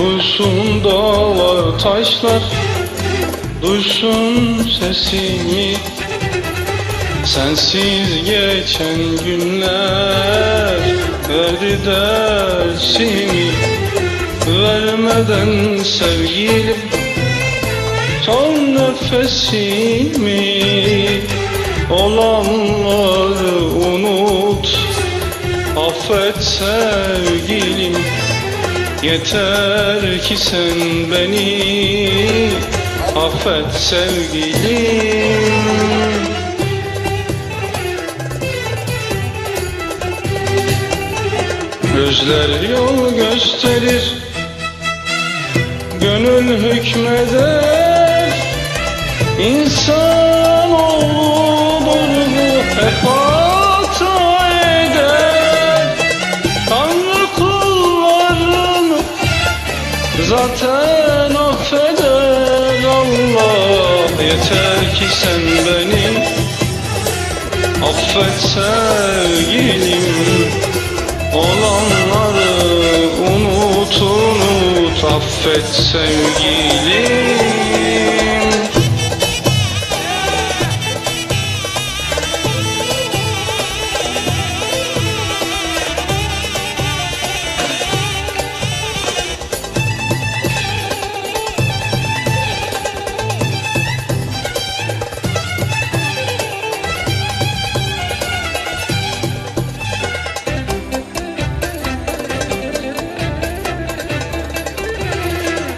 Duysun dağlar taşlar. Duysun sesimi. Sensiz geçen günler Verdi dersimi. Vermeden sevgilim Son nefesimi. Olanları unut Affet sevgilim Yeter ki sen beni Affet sevgilim Gözler yol gösterir Gönül hükmeder. İnsan zaten affeder Allah Yeter ki sen beni affet sevgilim. Olanları unut unut. Affet sevgilim